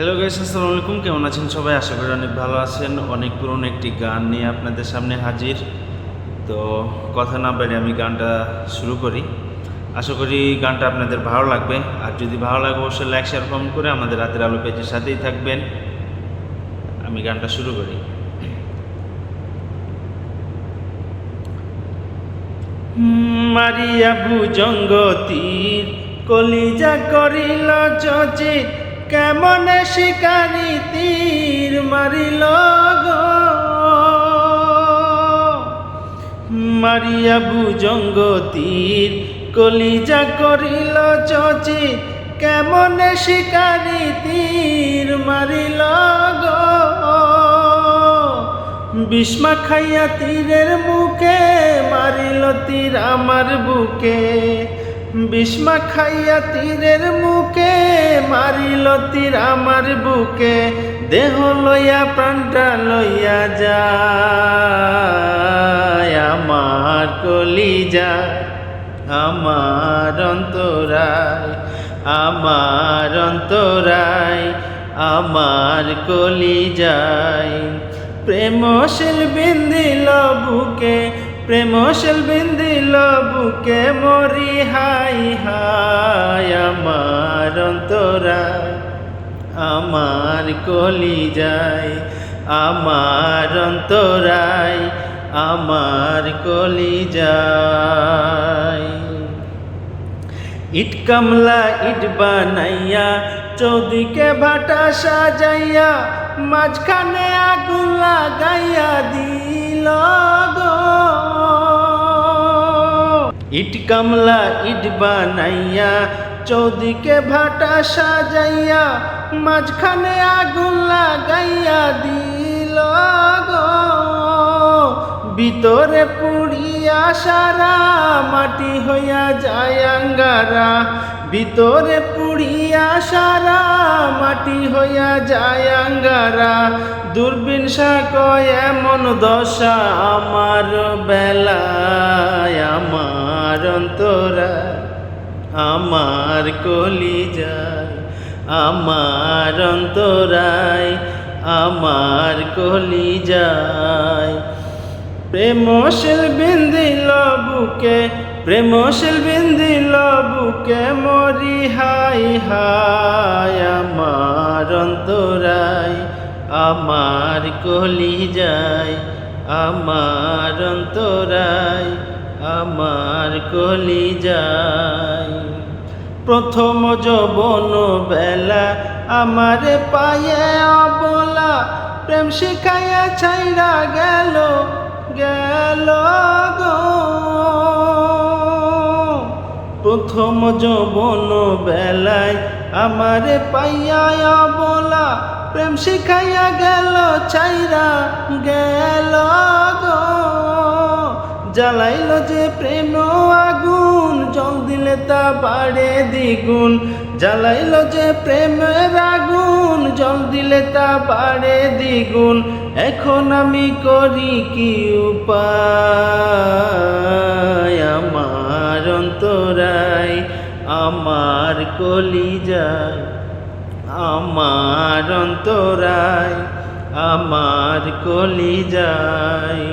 Hello guys আসসালামু আলাইকুম। কেমন আছেন সবাই? আশা করি অনেক ভালো আছেন। অনেক পুরনো একটি গান নিয়ে আপনাদের সামনে হাজির। তো কথা না বেড়ে আমি গানটা শুরু করি। আশা করি গানটা আপনাদের ভালো লাগবে। আর যদি ভালো লাগে, অবশ্যই লাইক শেয়ার কমেন্ট করে আমাদের রাতের আলো পেজের সাথেই থাকবেন। আমি গানটা শুরু করি। মারিয়া ভুজঙ্গতীর কলিজা করিল চচিত কেমনে শিকারি তীর মারিল মারিয়া ভুজঙ্গতীর কলিজা করিল চচিত কেমনে শিকারি তীর মারিল গো? বিস্মা খাইয়া তীরের মুখে মারিল তীর আমার বুকে বিস্মা খাইয়া তীরের মুখে মারিল তীর আমার বুকে, দেহ লইয়া, প্রাণটা লইয়া যায়। আমার কলিজা, আমার অন্তরায় আমার অন্তরায়, আমার কলিজায়। প্রেমশীল বিন্দিল বুকে, প্রেমশীল বিন্দিল বুকে, মরি হাই হাই, আমার অন্তরায় আমার কলিজায় আমার অন্তরায় আমার কলিজায় ইট কামলা, ইট বানাইয়া, চৌদিকে ভাটা সাজাইয়া, মাঝখানে আগুন লাগাইয়া দিল ইট কামলা, ইট বানাইয়া চৌদিকে ভাটা সাজাইয়া মাঝখানে আগুন লাগাইয়া দিল ভিতরে পুড়িয়া সারা মাটি হইয়া যায় আঙ্গারা। ভিতরে পুড়িয়া সারা মাটি হইয়া যায় আঙ্গারা। দূরবীন কয় এমন দশা আমার বেলায়, আমার অন্তরা আমার কলিজায়, আমার অন্তরায়, আমার কলিজায়। প্রেমশীল বিন্দিল বুকে, প্রেমশীল বিন্দিল বুকে মরি, হাই হাই, আমার অন্তরায়, আমার কলিজায়, আমার অন্তরায়। আমার কলি কলিজায়। প্রথম যবন বেলা আমার পায়ে অবলা, প্রেম শিখাইয়া ছাইরা গেল গেল প্রথম যবন বেলায় আমার পাইয়া বলা প্রেম শিখাইয়া গেল ছাইরা গেল গো। জ্বালাইল যে প্রেম আগুন, জল দিলে তা বাড়ে দ্বিগুণ। জ্বালাইল যে প্রেমের আগুন, জল দিলে তা বাড়ে দ্বিগুণ। এখন আমি করি কি উপায়? আমার অন্তরায়, আমার কলিজায়, আমার অন্তরায়, আমার কলিজায়।